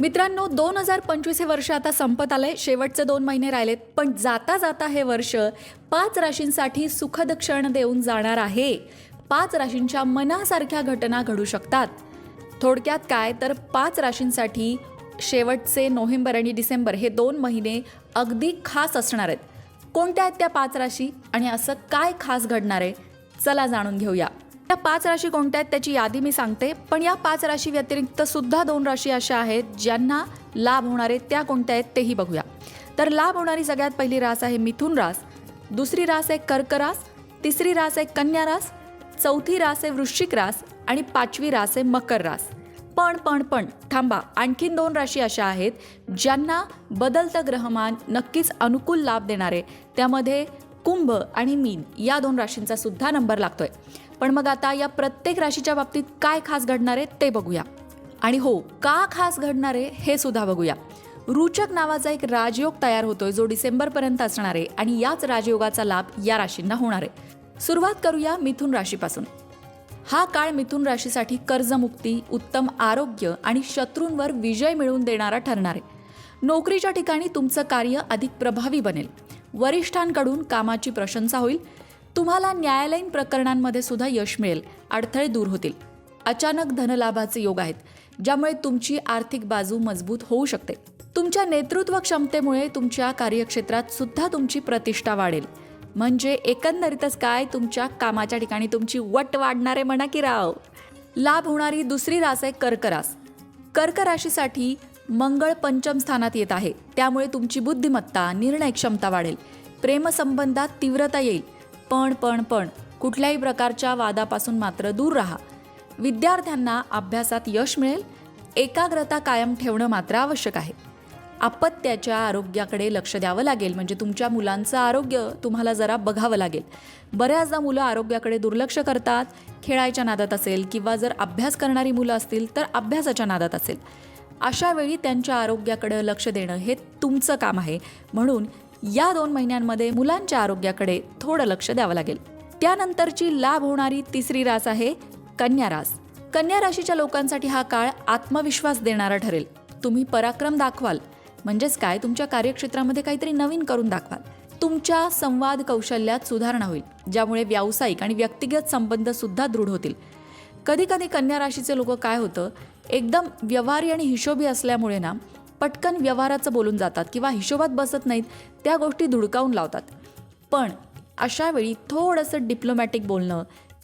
मित्रांनो दोन हजार पंचवीस हे वर्ष आता संपत आलंय. शेवटचे दोन महिने राहिलेत. पण जाता जाता हे वर्ष पाच राशींसाठी सुखद क्षण देऊन जाणार आहे. पाच राशींच्या मनासारख्या घटना घडू शकतात. थोडक्यात काय? तर पाच राशींसाठी शेवटचे नोव्हेंबर आणि डिसेंबर हे दोन महिने अगदी खास असणार आहेत. कोणत्या आहेत त्या पाच राशी? आणि असं काय खास घडणार आहे? चला जाणून घेऊया. या पाच राशी कोणत्या आहेत त्याची यादी मी सांगते. पण या पाच राशी व्यतिरिक्त सुद्धा दोन राशी अशा आहेत ज्यांना लाभ होणारे त्या कोणत्या आहेत तेही बघूया. तर लाभ होणारी सगळ्यात पहिली रास आहे मिथुन रास दुसरी रास आहे कर्क रास तिसरी रास आहे कन्या रास चौथी रास आहे वृश्चिक रास आणि पाचवी रास आहे मकर रास. पण पण पण थांबा आणखीन दोन राशी अशा आहेत ज्यांना बदलतं ग्रहमान नक्कीच अनुकूल लाभ देणारे त्यामध्ये कुंभ आणि मीन या दोन राशींचा सुद्धा नंबर लागतोय. पण मग आता या प्रत्येक राशीच्या बाबतीत काय खास घडणार आहे ते बघूया. आणि हो का खास घडणार आहे हे सुद्धा बघूया. रुचक नावाचा एक राजयोग तयार होतोय जो डिसेंबरपर्यंत असणार आहे आणि याच राजयोगाचा लाभ या राशींना होणार आहे. सुरुवात करूया मिथुन राशीपासून. हा काळ मिथुन राशीसाठी कर्जमुक्ती उत्तम आरोग्य आणि शत्रूंवर विजय मिळवून देणारा ठरणार आहे. नोकरीच्या ठिकाणी तुमचं कार्य अधिक प्रभावी बनेल. वरिष्ठांकडून कामाची प्रशंसा होईल. तुम्हाला न्यायालयीन प्रकरणांमध्ये सुद्धा यश मिळेल. अडथळे दूर होतील. अचानक धनलाभाचे योग आहेत ज्यामुळे तुमची आर्थिक बाजू मजबूत होऊ शकते. तुमच्या नेतृत्व क्षमतेमुळे तुमच्या कार्यक्षेत्रात सुद्धा तुमची प्रतिष्ठा वाढेल. म्हणजे एकंदरीतच काय? तुमच्या कामाच्या ठिकाणी तुमची वट वाढणारे म्हणा की राव. लाभ होणारी दुसरी रास आहे कर्करास. कर्क राशीसाठी मंगळ पंचम स्थानात येत आहे. त्यामुळे तुमची बुद्धिमत्ता निर्णय क्षमता वाढेल. प्रेमसंबंधात तीव्रता येईल. पण पण पण कुठल्याही प्रकारच्या वादापासून मात्र दूर राहा. विद्यार्थ्यांना अभ्यासात यश मिळेल एकाग्रता कायम ठेवणं मात्र आवश्यक आहे. अपत्याच्या आरोग्याकडे लक्ष द्यावं लागेल म्हणजे तुमच्या मुलांचं आरोग्य तुम्हाला जरा बघावं लागेल. बऱ्याचदा मुलं आरोग्याकडे दुर्लक्ष करतात खेळायच्या नादात असेल किंवा जर अभ्यास करणारी मुलं असतील तर अभ्यासाच्या नादात असेल. अशा वेळी त्यांच्या आरोग्याकडे लक्ष देणं हे तुमचं काम आहे. म्हणून या दोन महिन्यांमध्ये मुलांच्या आरोग्याकडे थोडं लक्ष द्यावं लागेल. त्यानंतरची लाभ होणारी तिसरी रास आहे कन्या रास. कन्या राशीच्या लोकांसाठी हा काळ आत्मविश्वास देणारा ठरेल. तुम्ही पराक्रम दाखवाल. म्हणजेच काय? तुमच्या कार्यक्षेत्रामध्ये काहीतरी नवीन करून दाखवाल. तुमच्या संवाद कौशल्यात सुधारणा होईल ज्यामुळे व्यावसायिक आणि व्यक्तिगत संबंध सुद्धा दृढ होतील. कधी कधी कन्या राशीचे लोक काय होतं? एकदम व्यवहारी आणि हिशोबी असल्यामुळे ना पटकन व्यवहाराचं बोलून जातात किंवा हिशोबात बसत नाहीत त्या गोष्टी धुडकावून लावतात. पण अशा वेळी थोडंसं डिप्लोमॅटिक बोलणं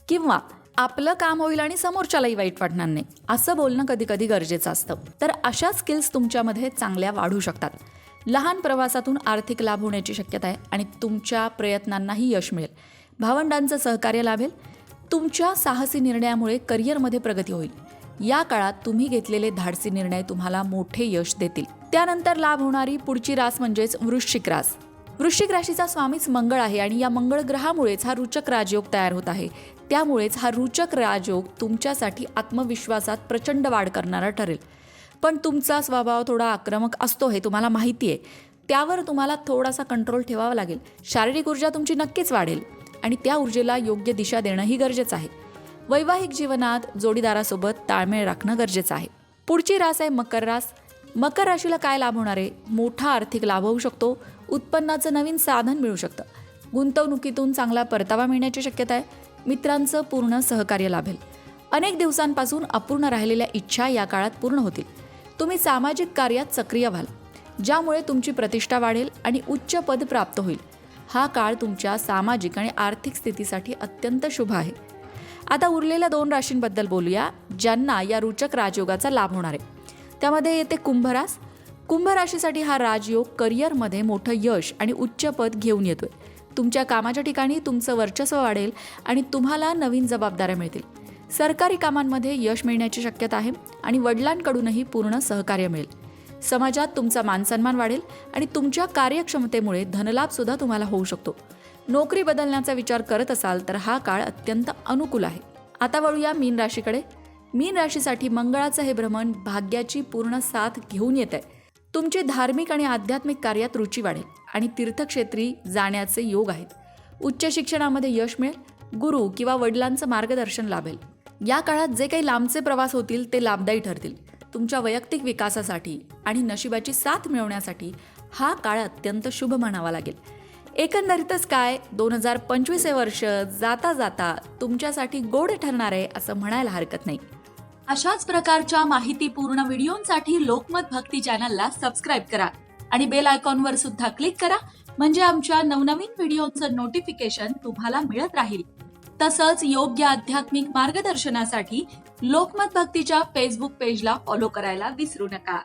किंवा आपलं काम होईल आणि समोरच्यालाही वाईट वाटणार नाही असं बोलणं कधी कधी गरजेचं असतं. तर अशा स्किल्स तुमच्यामध्ये चांगल्या वाढू शकतात. लहान प्रवासातून आर्थिक लाभ होण्याची शक्यता आहे आणि तुमच्या प्रयत्नांनाही यश मिळेल. भावंडांचं सहकार्य लाभेल. तुमच्या साहसी निर्णयामुळे करिअरमध्ये प्रगती होईल. या काळात तुम्ही घेतलेले धाडसी निर्णय तुम्हाला मोठे यश देतील. त्यानंतर लाभ होणारी पुढची रास म्हणजेच वृश्चिक रास. वृश्चिक राशीचा स्वामीच मंगळ आहे आणि या मंगळ ग्रहामुळेच हा रुचक राजयोग तयार होत आहे. त्यामुळेच हा रुचक राजयोग तुमच्यासाठी आत्मविश्वासात प्रचंड वाढ करणारा ठरेल. पण तुमचा स्वभाव थोडा आक्रमक असतो हे तुम्हाला माहिती आहे. त्यावर तुम्हाला थोडासा कंट्रोल ठेवावा लागेल. शारीरिक ऊर्जा तुमची नक्कीच वाढेल आणि त्या ऊर्जेला योग्य दिशा देणंही गरजेचं आहे. वैवाहिक जीवनात जोडीदारासोबत ताळमेळ राखणं गरजेचं आहे. पुढची रास आहे मकर रास. मकर राशीला काय लाभ होणार? आहे मोठा आर्थिक लाभ होऊ शकतो. उत्पन्नाचं नवीन साधन मिळू शकतं. गुंतवणुकीतून चांगला परतावा मिळण्याची शक्यता आहे. मित्रांचं पूर्ण सहकार्य लाभेल. अनेक दिवसांपासून अपूर्ण राहिलेल्या इच्छा या काळात पूर्ण होतील. तुम्ही सामाजिक कार्यात सक्रिय व्हाल. ज्यामुळे तुमची प्रतिष्ठा वाढेल आणि उच्च पद प्राप्त होईल. हा काळ तुमच्या सामाजिक आणि आर्थिक स्थितीसाठी अत्यंत शुभ आहे. आता उरलेल्या दोन राशींबद्दल बोलूया ज्यांना या रुचक राजयोगाचा लाभ होणार आहे. त्यामध्ये येते कुंभरास कुंभ राशीसाठी हा राजयोग करिअरमध्ये मोठं यश आणि उच्च पद घेऊन येतोय. तुमच्या कामाच्या ठिकाणी तुमचं वर्चस्व वाढेल आणि तुम्हाला नवीन जबाबदाऱ्या मिळतील. सरकारी कामांमध्ये यश मिळण्याची शक्यता आहे आणि वडिलांकडूनही पूर्ण सहकार्य मिळेल. समाजात तुमचा मानसन्मान वाढेल आणि तुमच्या कार्यक्षमतेमुळे धनलाभ सुद्धा तुम्हाला होऊ शकतो. नोकरी बदलण्याचा विचार करत असाल तर हा काळ अत्यंत अनुकूल आहे. आता वळूया मीन राशीकडे. मीन राशीसाठी मंगळाचं हे भ्रमण भाग्याची पूर्ण साथ घेऊन येत आहे तुमची धार्मिक आणि आध्यात्मिक कार्यात रुची वाढेल आणि तीर्थक्षेत्री जाण्याचे योग आहेत. उच्च शिक्षणामध्ये यश मिळेल गुरु किंवा वडिलांचं मार्गदर्शन लाभेल. या काळात जे काही लांबचे प्रवास होतील ते लाभदायी ठरतील. तुमच्या वैयक्तिक विकासासाठी आणि नशिबाची साथ मिळवण्यासाठी हा काळ अत्यंत शुभ म्हणावा लागेल. एकंदरीतच काय? दोन हजार पंचवीस हे वर्ष जाता जाता तुमच्यासाठी गोड ठरणार आहे असं म्हणायला हरकत नाही. अशाच प्रकारच्या माहितीपूर्ण व्हिडिओंसाठी लोकमत भक्ती चॅनलला सबस्क्राईब करा आणि बेल आयकॉनवर सुद्धा क्लिक करा म्हणजे आमच्या नवनवीन व्हिडिओचं नोटिफिकेशन तुम्हाला मिळत राहील. तसंच योग्य आध्यात्मिक मार्गदर्शनासाठी लोकमत भक्तीच्या फेसबुक पेजला फॉलो करायला विसरू नका.